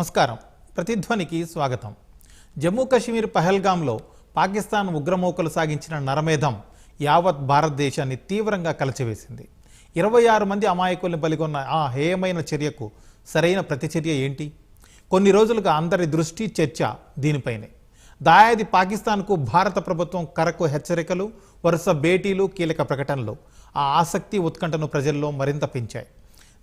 నమస్కారం. ప్రతిధ్వనికి స్వాగతం. జమ్మూ కాశ్మీర్ పహల్గాంలో పాకిస్తాన్ ఉగ్రమూకలు సాగించిన నరమేధం యావత్ భారతదేశాన్ని తీవ్రంగా కలచివేసింది. ఇరవై ఆరు మంది అమాయకుల్ని బలిగొన్న ఆ హేయమైన చర్యకు సరైన ప్రతిచర్య ఏంటి? కొన్ని రోజులుగా అందరి దృష్టి చర్చ దీనిపైనే. దాయాది పాకిస్తాన్కు భారత ప్రభుత్వం కరకు హెచ్చరికలు వరుస భేటీలు కీలక ప్రకటనలు ఆ ఆసక్తి ఉత్కంఠను ప్రజల్లో మరింత పెంచాయి.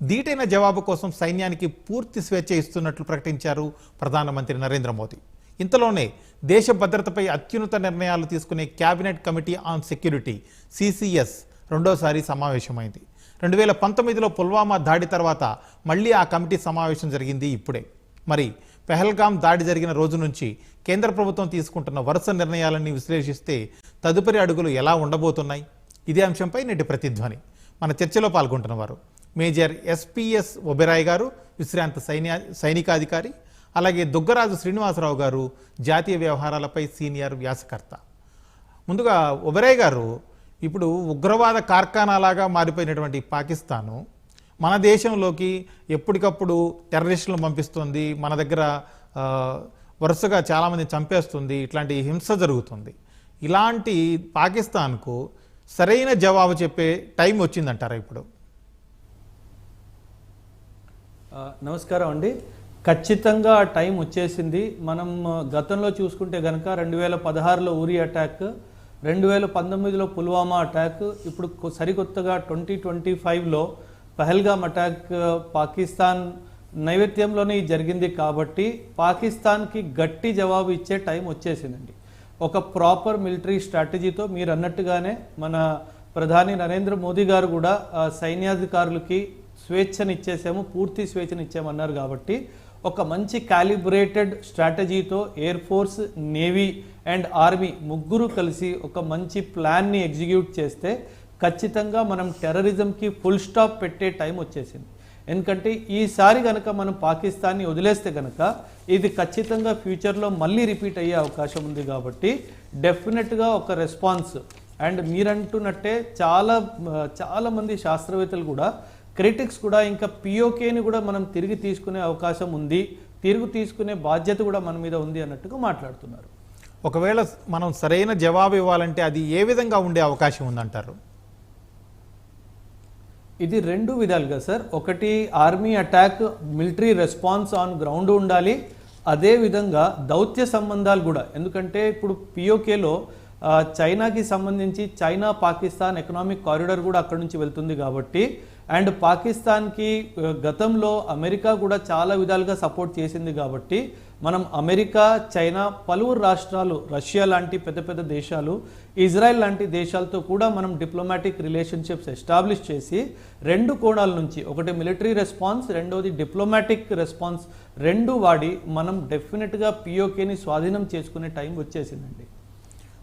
దీటైన జవాబు కోసం సైన్యానికి పూర్తి స్వేచ్ఛ ఇస్తున్నట్లు ప్రకటించారు ప్రధానమంత్రి నరేంద్ర మోదీ. ఇంతలోనే దేశ భద్రతపై అత్యున్నత నిర్ణయాలు తీసుకునే cabinet committee on security CCS రెండోసారి సమావేశమైంది. రెండు వేల పంతొమ్మిదిలో పుల్వామా దాడి తర్వాత మళ్ళీ ఆ కమిటీ సమావేశం జరిగింది ఇప్పుడే. మరి పెహల్గాం దాడి జరిగిన రోజు నుంచి కేంద్ర ప్రభుత్వం తీసుకుంటున్న వరుస నిర్ణయాలన్నీ విశ్లేషిస్తే తదుపరి అడుగులు ఎలా ఉండబోతున్నాయి? ఇదే అంశంపై నేటి ప్రతిధ్వని. మన చర్చలో పాల్గొంటున్నవారు మేజర్ ఎస్పిఎస్ ఒబెరాయ్ గారు విశ్రాంత సైన్య సైనికాధికారి అలాగే దుగ్గరాజు శ్రీనివాసరావు గారు జాతీయ వ్యవహారాలపై సీనియర్ వ్యాసకర్త. ముందుగా ఒబెరాయ్ గారు ఇప్పుడు ఉగ్రవాద కార్ఖానాలాగా మారిపోయినటువంటి పాకిస్తాను మన దేశంలోకి ఎప్పటికప్పుడు టెర్రరిస్టులను పంపిస్తుంది మన దగ్గర వరుసగా చాలామంది చంపేస్తుంది ఇట్లాంటి హింస జరుగుతుంది. ఇలాంటి పాకిస్తాన్కు సరైన జవాబు చెప్పే టైం వచ్చిందంటారా ఇప్పుడు? నమస్కారం అండి. ఖచ్చితంగా టైం వచ్చేసింది. మనం గతంలో చూసుకుంటే కనుక రెండు వేల పదహారులో ఊరి అటాక్ రెండు వేల పంతొమ్మిదిలో పుల్వామా అటాక్ ఇప్పుడు సరికొత్తగా ట్వంటీ ట్వంటీ ఫైవ్లో పహల్గామ్ అటాక్ పాకిస్తాన్ నైవేద్యంలోనే ఇది జరిగింది కాబట్టి పాకిస్తాన్కి గట్టి జవాబు ఇచ్చే టైం వచ్చేసిందండి. ఒక ప్రాపర్ మిలిటరీ స్ట్రాటజీతో మీరు అన్నట్టుగానే మన ప్రధాని నరేంద్ర మోదీ గారు కూడా సైన్యాధికారులకి స్వేచ్ఛనిచ్చేసాము పూర్తి స్వేచ్ఛనిచ్చామన్నారు కాబట్టి ఒక మంచి calibrated స్ట్రాటజీతో air force navy and army ముగ్గురు కలిసి ఒక మంచి ప్లాన్ని ఎగ్జిక్యూట్ చేస్తే ఖచ్చితంగా మనం టెర్రరిజంకి ఫుల్ స్టాప్ పెట్టే టైం వచ్చేసింది. ఎందుకంటే ఈసారి కనుక మనం పాకిస్తాన్ని వదిలేస్తే కనుక ఇది ఖచ్చితంగా ఫ్యూచర్లో మళ్ళీ రిపీట్ అయ్యే అవకాశం ఉంది కాబట్టి డెఫినెట్గా ఒక రెస్పాన్స్ అండ్ మీరంటున్నట్టే చాలా చాలామంది శాస్త్రవేత్తలు కూడా క్రిటిక్స్ కూడా ఇంకా పిఓకేని కూడా మనం తిరిగి తీసుకునే అవకాశం ఉంది. తిరిగి తీసుకునే బాధ్యత కూడా మన మీద ఉంది అన్నట్టుగా మాట్లాడుతున్నారు. ఒకవేళ మనం సరైన జవాబు ఇవ్వాలంటే అది ఏ విధంగా ఉండే అవకాశం ఉందంటారు? ఇది రెండు విధాలుగా సార్. ఒకటి army attack military response on ground ఉండాలి. అదే విధంగా దౌత్య సంబంధాలు కూడా. ఎందుకంటే ఇప్పుడు పిఓకేలో చైనాకి సంబంధించి చైనా పాకిస్తాన్ ఎకనామిక్ కారిడార్ కూడా అక్కడ నుంచి వెళ్తుంది కాబట్టి అండ్ పాకిస్తాన్కి గతంలో అమెరికా కూడా చాలా విధాలుగా సపోర్ట్ చేసింది కాబట్టి మనం అమెరికా చైనా పలువురు రాష్ట్రాలు రష్యా లాంటి పెద్ద పెద్ద దేశాలు ఇజ్రాయెల్ లాంటి దేశాలతో కూడా మనం డిప్లొమాటిక్ రిలేషన్షిప్స్ ఎస్టాబ్లిష్ చేసి రెండు కోణాల నుంచి ఒకటి మిలిటరీ రెస్పాన్స్ రెండోది డిప్లొమాటిక్ రెస్పాన్స్ రెండు వాడి మనం డెఫినెట్గా పిఓకేని స్వాధీనం చేసుకునే టైం వచ్చేసిందండి.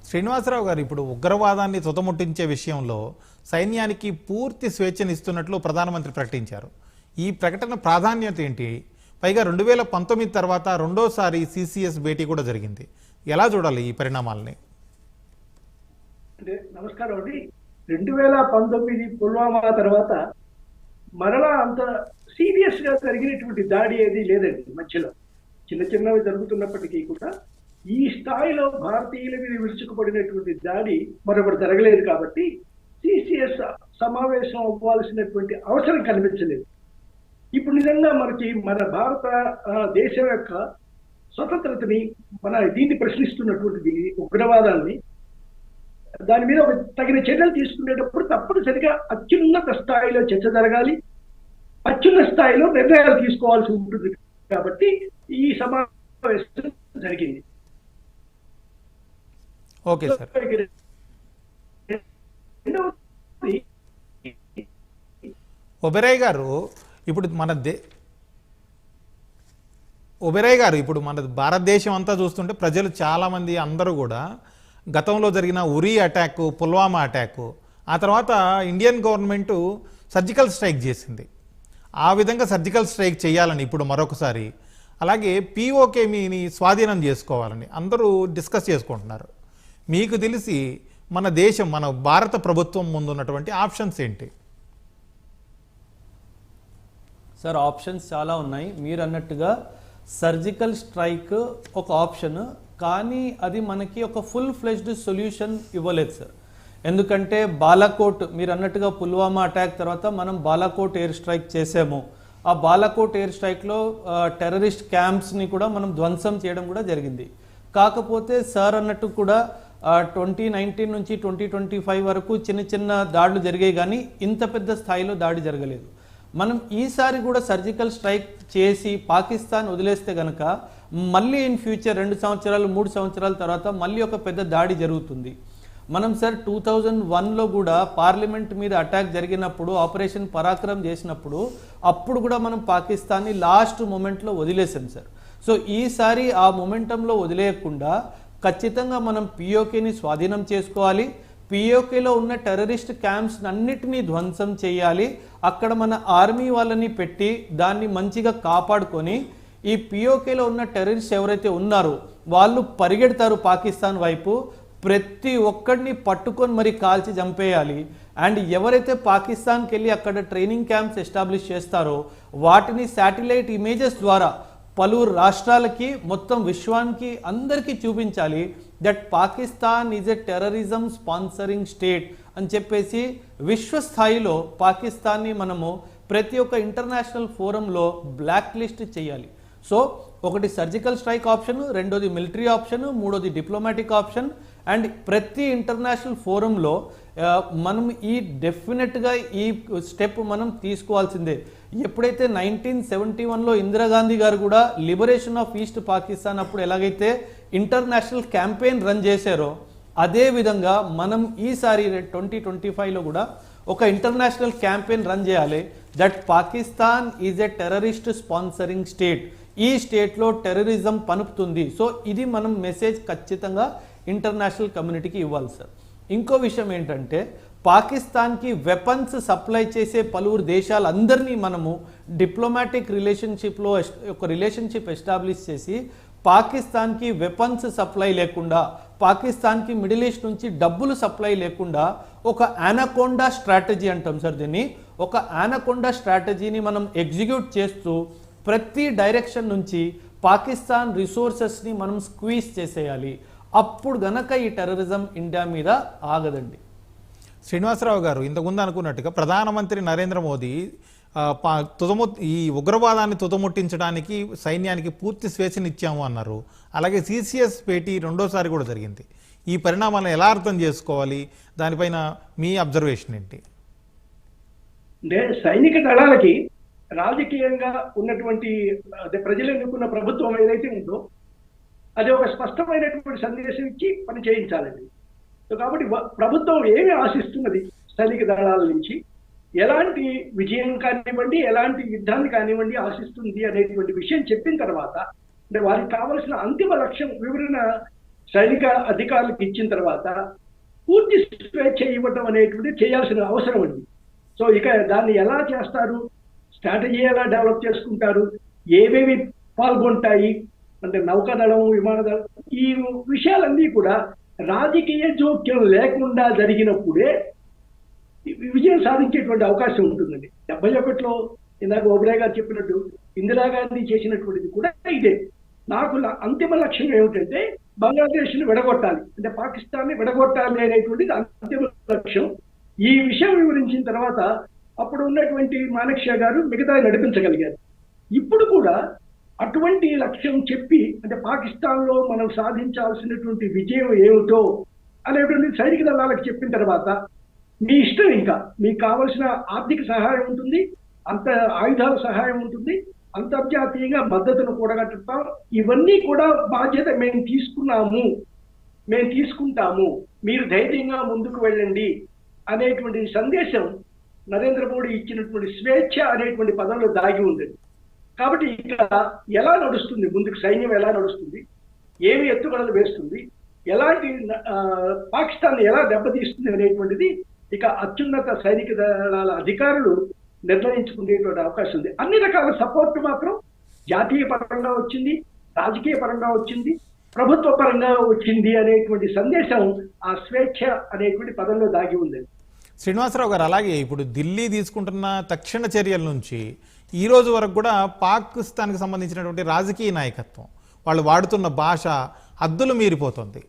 శ్రీనివాసరావు గారు ఇప్పుడు ఉగ్రవాదాన్ని తుతముట్టించే విషయంలో సైన్యానికి పూర్తి స్వేచ్ఛనిస్తున్నట్లు ప్రధానమంత్రి ప్రకటించారు. ఈ ప్రకటన ప్రాధాన్యత ఏంటి? పైగా రెండు వేల పంతొమ్మిది తర్వాత రెండోసారి సిసిఎస్ భేటీ కూడా జరిగింది. ఎలా చూడాలి ఈ పరిణామాలని? అంటే నమస్కారం అండి. రెండు వేల పంతొమ్మిది పుల్వామా తర్వాత మరలా అంత సీరియస్గా జరిగినటువంటి దాడి ఏది లేదండి మధ్యలో. చిన్న చిన్నవి జరుగుతున్నప్పటికీ కూడా ఈ స్థాయిలో భారతీయుల మీద విరుచుకుపడినటువంటి దాడి మరొకటి జరగలేదు కాబట్టి సిసిఎస్ సమావేశం అవ్వాల్సినటువంటి అవసరం కనిపించలేదు. ఇప్పుడు నిజంగా మనకి మన భారత ఆ, దేశం యొక్క స్వతంత్రతని మన దీన్ని ప్రశ్నిస్తున్నటువంటిది ఉగ్రవాదాన్ని దాని మీద ఒక తగిన చర్యలు తీసుకునేటప్పుడు తప్పనిసరిగా అత్యున్నత స్థాయిలో చర్చ జరగాలి. అత్యున్నత స్థాయిలో నిర్ణయాలు తీసుకోవాల్సి ఉంటుంది కాబట్టి ఈ సమావేశం జరిగింది. Okay sir. ఒబెరాయ్ గారు ఇప్పుడు మన దే ఒబెరాయ్ గారు ఇప్పుడు మన భారతదేశం అంతా చూస్తుంటే ప్రజలు చాలామంది అందరూ కూడా గతంలో జరిగిన ఉరి అటాక్ పుల్వామా అటాక్ ఆ తర్వాత ఇండియన్ గవర్నమెంట్ సర్జికల్ స్ట్రైక్ చేసింది. ఆ విధంగా సర్జికల్ స్ట్రైక్ చేయాలని ఇప్పుడు మరొకసారి అలాగే పీఓకేమీని స్వాధీనం చేసుకోవాలని అందరూ డిస్కస్ చేసుకుంటున్నారు. మీకు తెలిసి మన దేశం మన భారత ప్రభుత్వం ముందున్నటువంటి ఆప్షన్స్ ఏంటి? సార్ ఆప్షన్స్ చాలా ఉన్నాయి. మీరు అన్నట్టుగా సర్జికల్ స్ట్రైక్ ఒక ఆప్షన్ కానీ అది మనకి ఒక ఫుల్ ఫ్లెజ్డ్ సొల్యూషన్ ఇవ్వలేదు సార్. ఎందుకంటే బాలాకోట్ మీరు అన్నట్టుగా పుల్వామా అటాక్ తర్వాత మనం బాలాకోట్ ఎయిర్ స్ట్రైక్ చేసాము. ఆ బాలాకోట్ ఎయిర్ స్ట్రైక్లో టెర్రరిస్ట్ క్యాంప్స్ని కూడా మనం ధ్వంసం చేయడం కూడా జరిగింది. కాకపోతే సార్ అన్నట్టు కూడా ట్వంటీ నైన్టీన్ నుంచి ట్వంటీ ట్వంటీ ఫైవ్ వరకు చిన్న చిన్న దాడులు జరిగాయి కానీ ఇంత పెద్ద స్థాయిలో దాడి జరగలేదు. మనం ఈసారి కూడా సర్జికల్ స్ట్రైక్ చేసి పాకిస్తాన్ వదిలేస్తే గనక మళ్ళీ ఇన్ ఫ్యూచర్ రెండు సంవత్సరాలు మూడు సంవత్సరాల తర్వాత మళ్ళీ ఒక పెద్ద దాడి జరుగుతుంది. మనం సార్ టూ థౌజండ్ వన్లో కూడా పార్లమెంట్ మీద అటాక్ జరిగినప్పుడు ఆపరేషన్ పరాక్రమ్ చేసినప్పుడు అప్పుడు కూడా మనం పాకిస్తాన్ని లాస్ట్ మూమెంట్లో వదిలేసాం సార్. సో ఈసారి ఆ మొమెంటంలో వదిలేయకుండా ఖచ్చితంగా మనం పిఓకేని స్వాధీనం చేసుకోవాలి. పిఓకేలో ఉన్న టెర్రరిస్ట్ క్యాంప్స్ అన్నిటినీ ధ్వంసం చేయాలి. అక్కడ మన ఆర్మీ వాళ్ళని పెట్టి దాన్ని మంచిగా కాపాడుకొని ఈ పిఓకేలో ఉన్న టెర్రరిస్ట్ ఎవరైతే ఉన్నారో వాళ్ళు పరిగెడతారు పాకిస్తాన్ వైపు. ప్రతి ఒక్కడిని పట్టుకొని మరి కాల్చి చంపేయాలి. అండ్ ఎవరైతే పాకిస్తాన్కి వెళ్ళి అక్కడ ట్రైనింగ్ క్యాంప్స్ ఎస్టాబ్లిష్ చేస్తారో వాటిని శాటిలైట్ ఇమేజెస్ ద్వారా పలువురు రాష్ట్రాలకి మొత్తం విశ్వానికి అందరికీ చూపించాలి. That Pakistan is a terrorism sponsoring state అని చెప్పేసి విశ్వస్థాయిలో పాకిస్తాన్ని మనము ప్రతి ఒక్క ఇంటర్నేషనల్ ఫోరంలో బ్లాక్ లిస్ట్ చేయాలి. సో ఒకటి సర్జికల్ స్ట్రైక్ ఆప్షన్ రెండోది మిలిటరీ ఆప్షన్ మూడోది డిప్లొమాటిక్ ఆప్షన్ అండ్ ప్రతి ఇంటర్నేషనల్ ఫోరంలో మనం ఈ డెఫినెట్గా ఈ స్టెప్ మనం తీసుకోవాల్సిందే. ఎప్పుడైతే నైన్టీన్ సెవెంటీ వన్లో ఇందిరాగాంధీ గారు కూడా లిబరేషన్ ఆఫ్ ఈస్ట్ పాకిస్తాన్ అప్పుడు ఎలాగైతే ఇంటర్నేషనల్ క్యాంపెయిన్ రన్ చేశారో అదేవిధంగా మనం ఈసారి ట్వంటీ ట్వంటీ ఫైవ్లో కూడా ఒక ఇంటర్నేషనల్ క్యాంపెయిన్ రన్ చేయాలి. That Pakistan is a terrorist sponsoring state. ఈ స్టేట్లో టెర్రరిజం పనుపుతుంది. సో ఇది మనం మెసేజ్ ఖచ్చితంగా ఇంటర్నేషనల్ కమ్యూనిటీకి ఇవ్వాలి సార్. ఇంకో విషయం ఏంటంటే పాకిస్తాన్కి వెపన్స్ సప్లై చేసే పలువురు దేశాలందరినీ మనము డిప్లొమాటిక్ రిలేషన్షిప్లో ఒక రిలేషన్షిప్ ఎస్టాబ్లిష్ చేసి పాకిస్తాన్కి వెపన్స్ సప్లై లేకుండా పాకిస్తాన్కి మిడిల్ ఈస్ట్ నుంచి డబ్బులు సప్లై లేకుండా ఒక ఆనకొండా స్ట్రాటజీ అంటాం సార్ దీన్ని. ఒక ఆనకొండా స్ట్రాటజీని మనం ఎగ్జిక్యూట్ చేస్తూ ప్రతి డైరెక్షన్ నుంచి పాకిస్తాన్ రిసోర్సెస్ని మనం స్క్వీజ్ చేసేయాలి. అప్పుడు గనక ఈ టెర్రరిజం ఇండియా మీద ఆగదండి. శ్రీనివాసరావు గారు ఇంతకుముందు అనుకున్నట్టుగా ప్రధానమంత్రి నరేంద్ర మోదీ తుదము ఈ ఉగ్రవాదాన్ని తుదముట్టించడానికి సైన్యానికి పూర్తి స్వేచ్ఛనిచ్చాము అన్నారు. అలాగే సిసిఎస్ భేటీ రెండోసారి కూడా జరిగింది. ఈ పరిణామాలను ఎలా అర్థం చేసుకోవాలి? దానిపైన మీ అబ్జర్వేషన్ ఏంటి? అంటే సైనిక దళాలకి రాజకీయంగా ఉన్నటువంటి అదే ప్రజలు ఎన్నుకున్న ప్రభుత్వం ఏదైతే ఉందో అది ఒక స్పష్టమైనటువంటి సందేశం ఇచ్చి పని చేయించాలండి సో కాబట్టి ప్రభుత్వం ఏమి ఆశిస్తున్నది? సైనిక దళాల నుంచి ఎలాంటి విజయం కానివ్వండి ఎలాంటి యుద్ధాన్ని కానివ్వండి ఆశిస్తుంది అనేటువంటి విషయం చెప్పిన తర్వాత అంటే వారికి కావలసిన అంతిమ లక్ష్యం వివరణ సైనిక అధికారులకు ఇచ్చిన తర్వాత పూర్తి స్వేచ్ఛ ఇవ్వటం అనేటువంటి చేయాల్సిన అవసరం ఉంది. సో ఇక దాన్ని ఎలా చేస్తారు? స్ట్రాటజీ ఎలా డెవలప్ చేసుకుంటారు? ఏవేవి పాల్గొంటాయి? అంటే నౌకాదళం విమానదళం ఈ విషయాలన్నీ కూడా రాజకీయ జోక్యం లేకుండా జరిగినప్పుడే విజయం సాధించేటువంటి అవకాశం ఉంటుందండి. డెబ్బై ఒకటిలో ఇందాక ఓబ్రే గారు చెప్పినట్టు ఇందిరాగాంధీ చేసినటువంటిది కూడా ఇదే. నాకు అంతిమ లక్ష్యం ఏమిటంటే బంగ్లాదేశ్ని విడగొట్టాలి. అంటే పాకిస్తాన్ని విడగొట్టాలి అనేటువంటిది అంతిమ లక్ష్యం. ఈ విషయం వివరించిన తర్వాత అప్పుడు ఉన్నటువంటి మానక్ష గారు మిగతా నడిపించగలిగారు. ఇప్పుడు కూడా అటువంటి లక్ష్యం చెప్పి అంటే పాకిస్తాన్లో మనం సాధించాల్సినటువంటి విజయం ఏమిటో అనేటువంటి సైనిక దళాలకు చెప్పిన తర్వాత మీ ఇష్టం ఇంకా. మీకు కావలసిన ఆర్థిక సహాయం ఉంటుంది అంత ఆయుధాల సహాయం ఉంటుంది అంతర్జాతీయంగా మద్దతును కూడగట్టుతాం. ఇవన్నీ కూడా బాధ్యత మేము తీసుకున్నాము. మేము తీసుకుంటాము. మీరు ధైర్యంగా ముందుకు వెళ్ళండి అనేటువంటి సందేశం నరేంద్ర మోడీ ఇచ్చినటువంటి స్వేచ్ఛ అనేటువంటి పదంలో దాగి ఉంది. కాబట్టి ఇక ఎలా నడుస్తుంది? ముందుకు సైన్యం ఎలా నడుస్తుంది? ఏమి ఎత్తుగడలు వేస్తుంది? ఎలాంటి పాకిస్తాన్ ఎలా దెబ్బతీస్తుంది అనేటువంటిది ఇక అత్యున్నత సైనిక దళాల అధికారులు నిర్ణయించుకునేటువంటి అవకాశం ఉంది. అన్ని రకాల సపోర్ట్ మాత్రం జాతీయ పరంగా వచ్చింది రాజకీయ పరంగా వచ్చింది ప్రభుత్వ పరంగా వచ్చింది అనేటువంటి సందేశం ఆ స్వేచ్ఛ అనేటువంటి పదంలో దాగి ఉంది. శ్రీనివాసరావు గారు అలాగే ఇప్పుడు ఢిల్లీ తీసుకుంటున్న తక్షణ చర్యల నుంచి ఈ రోజు వరకు కూడా పాకిస్తాన్కి సంబంధించినటువంటి రాజకీయ నాయకత్వం వాళ్ళు వాడుతున్న భాష హద్దులు మీరిపోతుంది.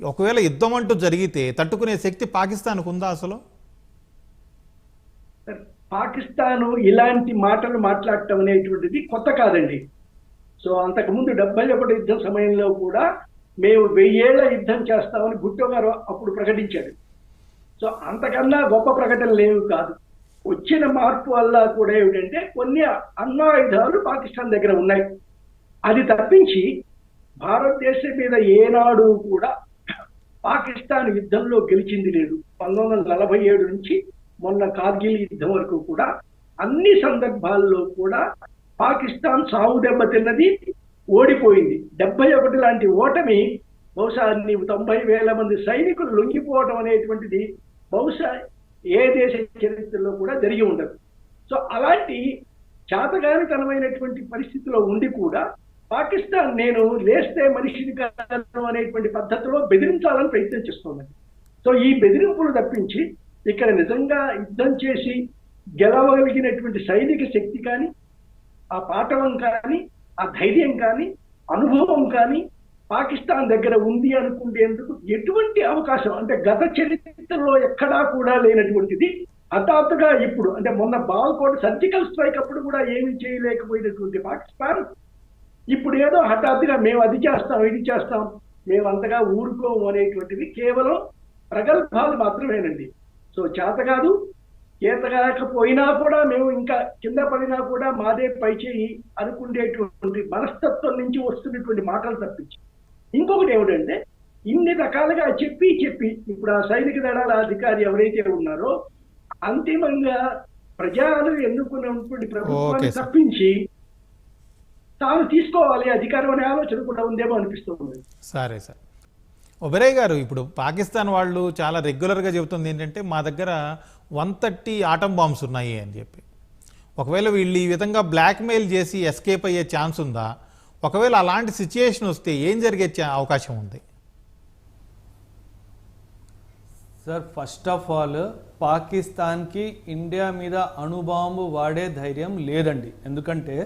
ఒకవేళ యుద్ధం అంటూ జరిగితే తట్టుకునే శక్తి పాకిస్తాన్కు ఉందా అసలు? పాకిస్తాను ఇలాంటి మాటలు మాట్లాడటం అనేటువంటిది కొత్త కాదండి. సో అంతకుముందు డెబ్బై ఒకటి యుద్ధం సమయంలో కూడా మేము వెయ్యేళ్ళ యుద్ధం చేస్తామని భుట్టో గారు అప్పుడు ప్రకటించాడు సో అంతకన్నా గొప్ప ప్రకటనలు లేవు కాదు. వచ్చిన మార్పు వల్ల కూడా ఏమిటంటే కొన్ని అన్నాయుధాలు పాకిస్తాన్ దగ్గర ఉన్నాయి. అది తప్పించి భారతదేశం మీద ఏనాడు కూడా పాకిస్తాన్ యుద్ధంలో గెలిచింది లేదు. పంతొమ్మిది వందల నలభై ఏడు నుంచి మొన్న కార్గిల్ యుద్ధం వరకు కూడా అన్ని సందర్భాల్లో కూడా పాకిస్తాన్ సాగు దెబ్బ తిన్నది ఓడిపోయింది. డెబ్బై ఒకటి లాంటి ఓటమి బహుశా తొంభై వేల మంది సైనికులు లొంగిపోవడం అనేటువంటిది బహుశా ఏ దేశ చరిత్రలో కూడా జరిగి ఉండదు. సో అలాంటి చాతగానితనమైనటువంటి పరిస్థితిలో ఉండి కూడా పాకిస్తాన్ నేను లేస్తే మనిషిని కాను అనేటువంటి పద్ధతిలో బెదిరించాలని ప్రయత్నం చేస్తోంది. సో ఈ బెదిరింపులు తప్పించి ఇక్కడ నిజంగా యుద్ధం చేసి గెలవగలిగినటువంటి సైనిక శక్తి కానీ ఆ పాఠవం కానీ ఆ ధైర్యం కానీ అనుభవం కానీ పాకిస్తాన్ దగ్గర ఉంది అనుకునేందుకు ఎటువంటి అవకాశం? అంటే గత చరిత్రలో ఎక్కడా కూడా లేనటువంటిది. హఠాత్తుగా ఇప్పుడు అంటే మొన్న బాల్కోట్ సర్జికల్ స్ట్రైక్ అప్పుడు కూడా ఏమి చేయలేకపోయినటువంటి పాకిస్తాన్. ఇప్పుడు ఏదో హఠాత్తుగా మేము అది చేస్తాం ఇది చేస్తాం మేము అంతగా ఊరుకోము అనేటువంటివి కేవలం ప్రగల్భాలు మాత్రమేనండి. సో చేత కాదు ఏతగాకపోయినా కూడా మేము ఇంకా కింద పడినా కూడా మాదే పై చేయి అనుకునేటువంటి మనస్తత్వం నుంచి వస్తున్నటువంటి మాటలు తప్పించి. ఇంకొకటి ఏమిటంటే ఇన్ని రకాలుగా చెప్పి చెప్పి ఇప్పుడు ఆ సైనిక దళాల అధికారి ఎవరైతే ఉన్నారో అంతిమంగా ప్రజలు ఎన్నుకున్నటువంటి ప్రభుత్వాన్ని. తప్పించి తాను తీసుకోవాలి అధికారం అనే ఆలోచన కూడా ఉందేమో అనిపిస్తుంది. సరే సార్. ఒబెరాయ్ గారు ఇప్పుడు పాకిస్తాన్ వాళ్ళు చాలా రెగ్యులర్గా చెబుతుంది ఏంటంటే మా దగ్గర వన్ థర్టీ ఆటం బాంబ్స్ ఉన్నాయి అని చెప్పి. ఒకవేళ వీళ్ళు ఈ విధంగా బ్లాక్మెయిల్ చేసి ఎస్కేప్ అయ్యే ఛాన్స్ ఉందా? ఒకవేళ అలాంటి సిచ్యుయేషన్ వస్తే ఏం జరిగే అవకాశం ఉంది? సార్ ఫస్ట్ ఆఫ్ ఆల్ పాకిస్తాన్కి ఇండియా మీద అణుబాంబు వాడే ధైర్యం లేదండి. ఎందుకంటే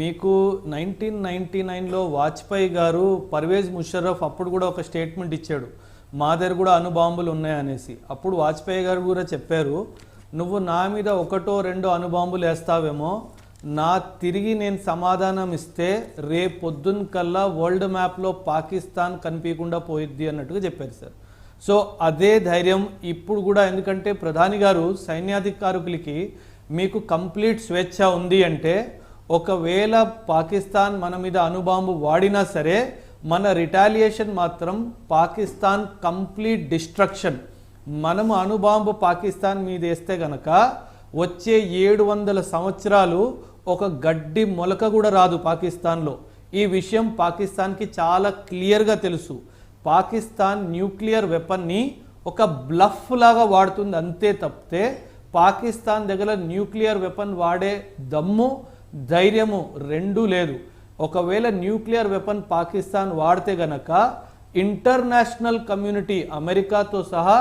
మీకు నైన్టీన్ నైన్టీ నైన్లో వాజ్పేయి గారు పర్వేజ్ ముషర్రఫ్ అప్పుడు కూడా ఒక స్టేట్మెంట్ ఇచ్చాడు. మా దగ్గర కూడా అణుబాంబులు ఉన్నాయనేసి. అప్పుడు వాజ్పేయి గారు కూడా చెప్పారు నువ్వు నా మీద ఒకటో రెండో అణుబాంబులు వేస్తావేమో నా తిరిగి నేను సమాధానం ఇస్తే రేపొద్దున కల్లా వరల్డ్ మ్యాప్లో పాకిస్తాన్ కనిపించకుండా పోయిద్ది అన్నట్టుగా చెప్పారు సార్. సో అదే ధైర్యం ఇప్పుడు కూడా ఎందుకంటే ప్రధాని గారు సైన్యాధికారులకి మీకు కంప్లీట్ స్వేచ్ఛ ఉంది అంటే ఒకవేళ పాకిస్తాన్ మన మీద అణుబాంబు వాడినా సరే మన రిటాలియేషన్ మాత్రం పాకిస్తాన్ కంప్లీట్ డిస్ట్రక్షన్. మనము అణుబాంబు పాకిస్తాన్ మీద వేస్తే గనక వచ్చే ఏడు వందల సంవత్సరాలు ఒక గడ్డి మొలక కూడా రాదు పాకిస్తాన్లో. ఈ విషయం పాకిస్తాన్కి చాలా క్లియర్గా తెలుసు. పాకిస్తాన్ న్యూక్లియర్ వెపన్ని ఒక బ్లఫ్ లాగా వాడుతుంది. అంతే తప్పితే పాకిస్తాన్ దగ్గర న్యూక్లియర్ వెపన్ వాడే దమ్ము ధైర్యము రెండూ లేదు. ఒకవేళ న్యూక్లియర్ వెపన్ పాకిస్తాన్ వాడితే గనక ఇంటర్నేషనల్ కమ్యూనిటీ అమెరికాతో సహా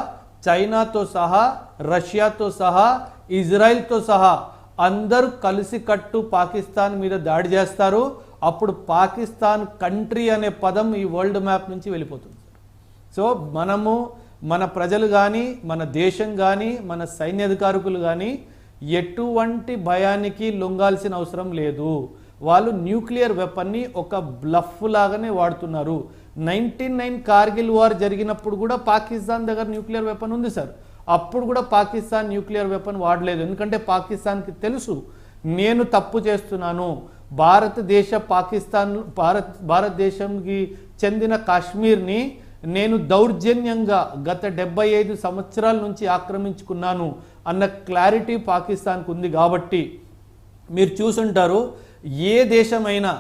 చైనాతో సహా రష్యాతో సహా ఇజ్రాయిల్తో సహా అందరూ కలిసి కట్టు పాకిస్తాన్ మీద దాడి చేస్తారు. అప్పుడు పాకిస్తాన్ కంట్రీ అనే పదం ఈ వరల్డ్ మ్యాప్ నుంచి వెళ్ళిపోతుంది సో మనము మన ప్రజలు కానీ మన దేశం కానీ మన సైన్యాధికారులు కానీ ఎటువంటి భయానికి లొంగాల్సిన అవసరం లేదు. వాళ్ళు న్యూక్లియర్ వెపన్ని ఒక బ్లఫ్ లాగానే వాడుతున్నారు. నైన్టీన్ నైన్ కార్గిల్ వార్ జరిగినప్పుడు కూడా పాకిస్తాన్ దగ్గర న్యూక్లియర్ వెపన్ ఉంది సార్. అప్పుడు కూడా పాకిస్తాన్ న్యూక్లియర్ వెపన్ వాడలేదు. ఎందుకంటే పాకిస్తాన్కి తెలుసు నేను తప్పు చేస్తున్నాను. భారతదేశ పాకిస్తాన్ భారత్ భారతదేశంకి చెందిన కాశ్మీర్ని నేను దౌర్జన్యంగా గత డెబ్బై ఐదు సంవత్సరాల నుంచి ఆక్రమించుకున్నాను అన్న క్లారిటీ పాకిస్తాన్కు ఉంది కాబట్టి మీరు చూసుంటారు ఏ దేశమైనా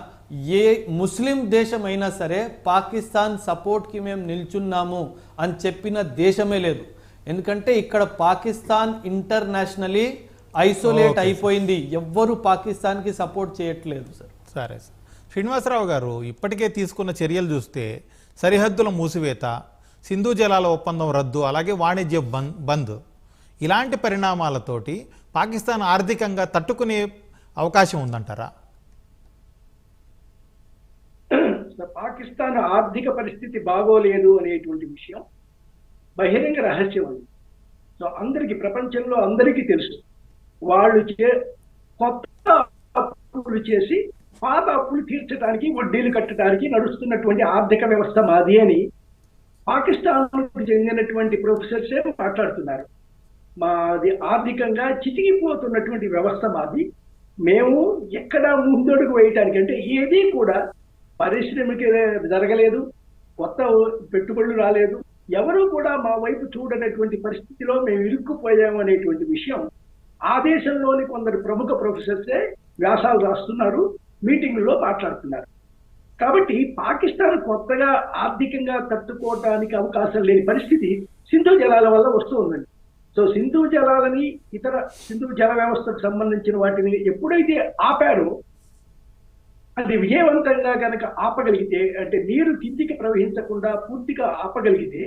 ఏ ముస్లిం దేశమైనా సరే పాకిస్తాన్ సపోర్ట్కి మేము నిల్చున్నాము అని చెప్పిన దేశమే లేదు. ఎందుకంటే ఇక్కడ పాకిస్తాన్ ఇంటర్నేషనలీ ఐసోలేట్ అయిపోయింది. ఎవ్వరు పాకిస్తాన్కి సపోర్ట్ చేయట్లేదు సార్ సరే సార్. శ్రీనివాసరావు గారు ఇప్పటికే తీసుకున్న చర్యలు చూస్తే సరిహద్దుల మూసివేత సింధు జలాల ఒప్పందం రద్దు అలాగే వాణిజ్య బంద్ బంద్. ఇలాంటి పరిణామాలతోటి పాకిస్తాన్ ఆర్థికంగా తట్టుకునే అవకాశం ఉందంటారా? పాకిస్తాన్ ఆర్థిక పరిస్థితి బాగోలేదు అనేటువంటి విషయం బహిరంగ రహస్యం అది. సో అందరికి ప్రపంచంలో అందరికీ తెలుసు. వాళ్ళు చే కొత్త అప్పులు చేసి పాత అప్పులు తీర్చడానికి వడ్డీలు కట్టడానికి నడుస్తున్నటువంటి ఆర్థిక వ్యవస్థ మాది అని పాకిస్తాన్ చెందినటువంటి ప్రొఫెసర్సే మాట్లాడుతున్నారు. మాది ఆర్థికంగా చితికిపోతున్నటువంటి వ్యవస్థ మాది. మేము ఎక్కడ ముందడుగు వేయటానికి అంటే ఏది కూడా పరిశ్రమకి జరగలేదు. కొత్త పెట్టుబడులు రాలేదు. ఎవరూ కూడా మా వైపు చూడనటువంటి పరిస్థితిలో మేము ఇరుక్కుపోయాము అనేటువంటి విషయం ఆ దేశంలోని కొందరు ప్రముఖ ప్రొఫెసర్సే వ్యాసాలు రాస్తున్నారు మీటింగుల్లో మాట్లాడుతున్నారు. కాబట్టి పాకిస్తాన్ కొత్తగా ఆర్థికంగా తట్టుకోవడానికి అవకాశం లేని పరిస్థితి సింధు జలాల వల్ల వస్తూ ఉందండి. సో సింధు జలాలని ఇతర సింధు జల వ్యవస్థకు సంబంధించిన వాటిని ఎప్పుడైతే ఆపారో అది విజయవంతంగా కనుక ఆపగలిగితే అంటే నీరు కిందికి ప్రవహించకుండా పూర్తిగా ఆపగలిగితే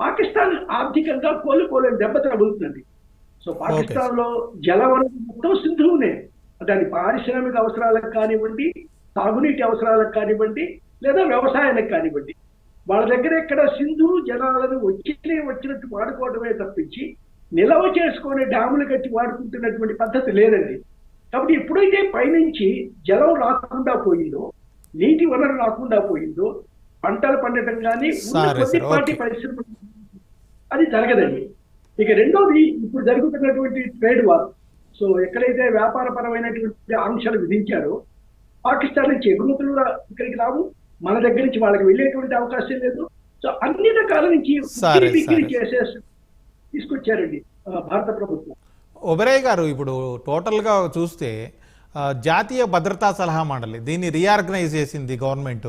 పాకిస్తాన్ ఆర్థికంగా కోలుకోలేని దెబ్బ తగులుతుంది సో పాకిస్తాన్లో జలవనరు మొత్తం సింధువునే దాని పారిశ్రామిక అవసరాలకు కానివ్వండి తాగునీటి అవసరాలకు కానివ్వండి లేదా వ్యవసాయానికి కానివ్వండి. వాళ్ళ దగ్గర ఎక్కడ సింధు జలాలను వచ్చినే వచ్చినట్టు వాడుకోవడమే తప్పించి నిల్వ చేసుకునే డ్యాములు కట్టి వాడుకుంటున్నటువంటి పద్ధతి లేదండి. కాబట్టి ఎప్పుడైతే పైనుంచి జలం రాకుండా పోయిందో నీటి వనరు రాకుండా పోయిందో పంటలు పండటం కానీ కొద్దిపాటి ఓకే. పరిశ్రమ అది జరగదండి. ఇక రెండోది ఇప్పుడు జరుగుతున్నటువంటి ట్రేడ్ వార్. సో ఎక్కడైతే వ్యాపారపరమైనటువంటి ఆంక్షలు విధించారో పాకిస్తాన్ నుంచి ఎగుమతులు ఇక్కడికి రావు. మన దగ్గర నుంచి వాళ్ళకి వెళ్ళేటువంటి అవకాశం లేదు. సో అన్ని రకాల నుంచి. చేసేసి తీసుకొచ్చారండి భారత ప్రభుత్వం. ఒబెరాయ్ గారు ఇప్పుడు టోటల్గా చూస్తే జాతీయ భద్రతా సలహా మండలి దీన్ని రీఆర్గనైజ్ చేసింది గవర్నమెంట్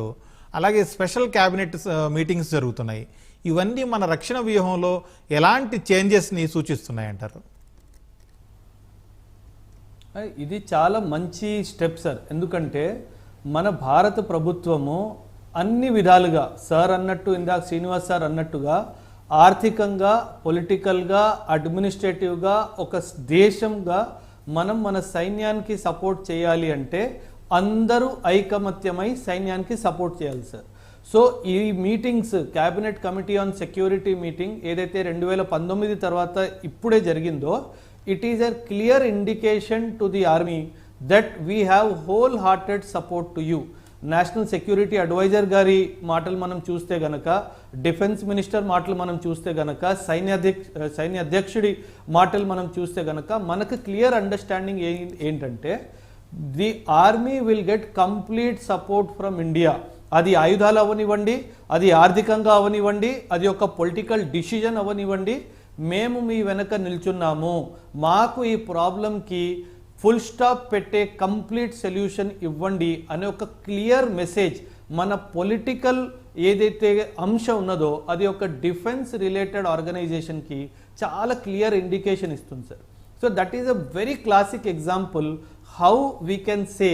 అలాగే స్పెషల్ క్యాబినెట్ మీటింగ్స్ జరుగుతున్నాయి. ఇవన్నీ మన రక్షణ వ్యూహంలో ఎలాంటి చేంజెస్ని సూచిస్తున్నాయి అంటారు ఇది చాలా మంచి స్టెప్ సార్. ఎందుకంటే మన భారత ప్రభుత్వము అన్ని విధాలుగా సార్ అన్నట్టు ఇందాక శ్రీనివాస్ సార్ అన్నట్టుగా ఆర్థికంగా పొలిటికల్గా అడ్మినిస్ట్రేటివ్గా ఒక దేశంగా మనం మన సైన్యానికి సపోర్ట్ చేయాలి అంటే అందరూ ఐకమత్యమై సైన్యానికి సపోర్ట్ చేయాలి సార్. సో ఈ meetings cabinet committee on security meeting ఏదైతే రెండు వేల పంతొమ్మిది తర్వాత ఇప్పుడే జరిగిందో it is a clear indication to the army that we have whole hearted support to you. National security advisor గారి మాటలు మనం చూస్తే గనక డిఫెన్స్ మినిస్టర్ మాటలు మనం చూస్తే గనక సైన్యాధ్యక్ష సైన్యాధ్యక్షుడి మాటలు మనం చూస్తే గనక మనకు క్లియర్ అండర్స్టాండింగ్ ఏంటంటే the army will get complete support from India. అది ఆయుధాలు అవనివ్వండి అది ఆర్థికంగా అవనివ్వండి అది ఒక పొలిటికల్ డిసిజన్ అవనివ్వండి. మేము మీ వెనక నిల్చున్నాము. మాకు ఈ ప్రాబ్లంకి ఫుల్ స్టాప్ పెట్టే కంప్లీట్ సొల్యూషన్ ఇవ్వండి అనే ఒక క్లియర్ మెసేజ్ మన పొలిటికల్ ఏదైతే అంశం ఉన్నదో అది ఒక డిఫెన్స్ రిలేటెడ్ ఆర్గనైజేషన్కి చాలా క్లియర్ ఇండికేషన్ ఇస్తుంది sir. So that is a very classic example how we can say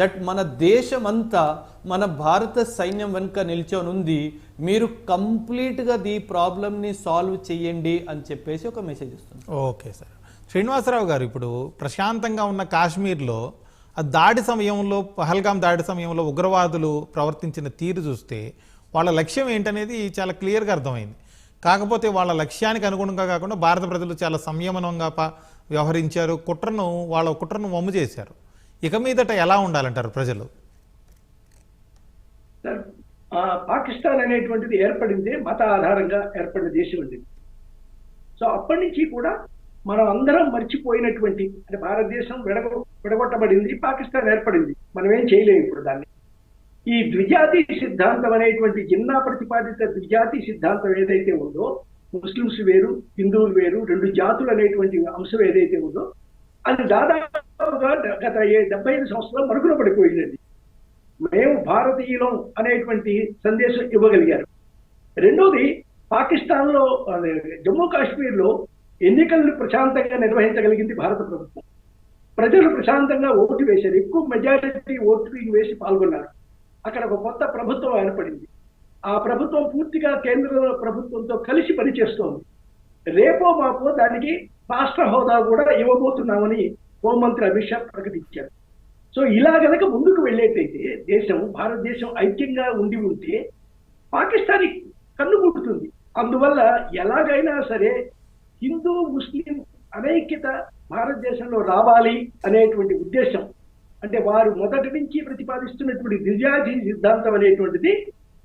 that మన దేశమంతా మన భారత సైన్యం వెనుక నిల్చొనుంది మీరు కంప్లీట్గా ఈ ప్రాబ్లమ్ని సాల్వ్ చేయండి అని చెప్పేసి ఒక మెసేజ్ ఇస్తుంది ఓకే సార్. శ్రీనివాసరావు గారు ఇప్పుడు ప్రశాంతంగా ఉన్న కాశ్మీర్లో ఆ దాడి సమయంలో పహల్గాం దాడి సమయంలో ఉగ్రవాదులు ప్రవర్తించిన తీరు చూస్తే వాళ్ళ లక్ష్యం ఏంటనేది చాలా క్లియర్గా అర్థమైంది. కాకపోతే వాళ్ళ లక్ష్యానికి అనుగుణంగా కాకుండా భారత ప్రజలు చాలా సంయమనంగా వ్యవహరించారు. కుట్రను వాళ్ళ కుట్రను వమ్ము చేశారు. ఇక మీదట ఎలా ఉండాలంటారు ప్రజలు? పాకిస్తాన్ అనేటువంటిది ఏర్పడింది మత ఆధారంగా ఏర్పడిన దేశం అండి. సో అప్పటి నుంచి కూడా మనం అందరం మర్చిపోయినటువంటి అంటే భారతదేశం విడగ విడగొట్టబడింది పాకిస్తాన్ ఏర్పడింది. మనం ఏం చేయలేము ఇప్పుడు దాన్ని. ఈ ద్విజాతి సిద్ధాంతం అనేటువంటి జిన్నా ప్రతిపాదిత ద్విజాతి సిద్ధాంతం ఏదైతే ఉందో ముస్లిమ్స్ వేరు హిందువులు వేరు రెండు జాతులు అనేటువంటి అంశం ఏదైతే ఉందో అది దాదాపుగా గత డెబ్బై ఐదు సంవత్సరాలు మరుగున పడిపోయిందండి మేము భారతీయులం అనేటువంటి సందేశం ఇవ్వగలిగారు. రెండోది పాకిస్తాన్లో జమ్మూ కాశ్మీర్లో ఎన్నికలను ప్రశాంతంగా నిర్వహించగలిగింది భారత ప్రభుత్వం. ప్రజలు ప్రశాంతంగా ఓటు వేశారు. ఎక్కువ మెజారిటీ ఓటు వేసి పాల్గొన్నారు. అక్కడ ఒక కొత్త ప్రభుత్వం ఏర్పడింది. ఆ ప్రభుత్వం పూర్తిగా కేంద్ర ప్రభుత్వంతో కలిసి పనిచేస్తోంది. రేపో మాపో దానికి రాష్ట్ర హోదా కూడా ఇవ్వబోతున్నామని హోంమంత్రి అమిత్ షా ప్రకటించారు. సో ఇలా గనక ముందుకు వెళ్ళేటైతే దేశం భారతదేశం ఐక్యంగా ఉండి ఉంటే పాకిస్తాన్ కన్ను ముట్టుతుంది అందువల్ల ఎలాగైనా సరే హిందూ ముస్లిం అనైక్యత భారతదేశంలో రావాలి అనేటువంటి ఉద్దేశం. అంటే వారు మొదటి నుంచి ప్రతిపాదిస్తున్నటువంటి నిజాజీ సిద్ధాంతం అనేటువంటిది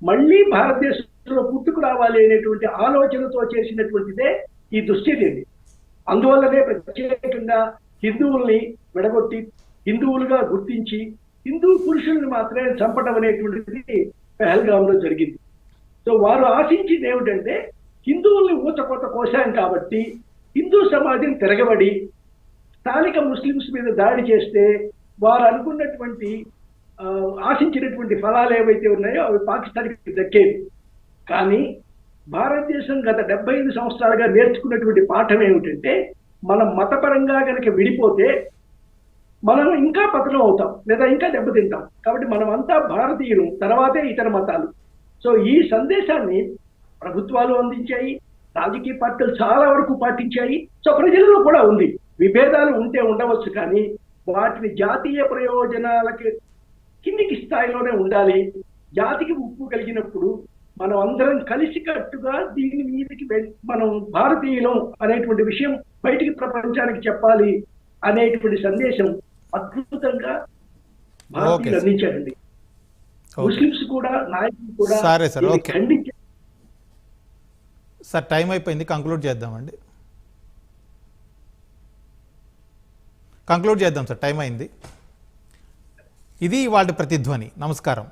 మళ్ళీ భారతదేశంలో పుట్టుకు రావాలి అనేటువంటి ఆలోచనతో చేసినటువంటిదే ఈ దుశ్చర్యండి అందువల్లనే ప్రత్యేకంగా హిందువుల్ని విడగొట్టి హిందువులుగా గుర్తించి హిందూ పురుషుల్ని మాత్రమే చంపడం అనేటువంటిది పెహల్గాంలో జరిగింది. సో వారు ఆశించింది ఏమిటంటే హిందువుల్ని ఊచకోత కోశాం కాబట్టి హిందూ సమాజం తిరగబడి స్థానిక ముస్లింస్ మీద దాడి చేస్తే వారు అనుకున్నటువంటి ఆశించినటువంటి ఫలాలు ఏవైతే ఉన్నాయో అవి పాకిస్తాన్కి దక్కేవి. కానీ భారతదేశం గత డెబ్బై ఐదు సంవత్సరాలుగా నేర్చుకున్నటువంటి పాఠం ఏమిటంటే మనం మతపరంగా కనుక విడిపోతే మనం ఇంకా పతనం అవుతాం లేదా ఇంకా దెబ్బతింటాం. కాబట్టి మనం అంతా భారతీయులు తర్వాతే ఇతర మతాలు. సో ఈ సందేశాన్ని ప్రభుత్వాలు అందించాయి రాజకీయ పార్టీలు చాలా వరకు పాటించాయి సో ప్రజల్లో కూడా ఉంది విభేదాలు ఉంటే ఉండవచ్చు కానీ వాటిని జాతీయ ప్రయోజనాలకి కిందికి స్థాయిలోనే ఉండాలి జాతికి ఉప్పు కలిగినప్పుడు మనం అందరం కలిసికట్టుగా దీని మీదకి మనం భారతీయులం అనేటువంటి విషయం బయటికి ప్రపంచానికి చెప్పాలి అనేటువంటి సందేశం అద్భుతంగా భారతీయులు. అందించారండి ముస్లింస్ కూడా నాయకులు కూడా. ఖండించారు సార్ టైం అయిపోయింది కంక్లూడ్ చేద్దామండి. కంక్లూడ్ చేద్దాం సార్ టైం అయింది. ఇది వాళ్ళ ప్రతిధ్వని. నమస్కారం.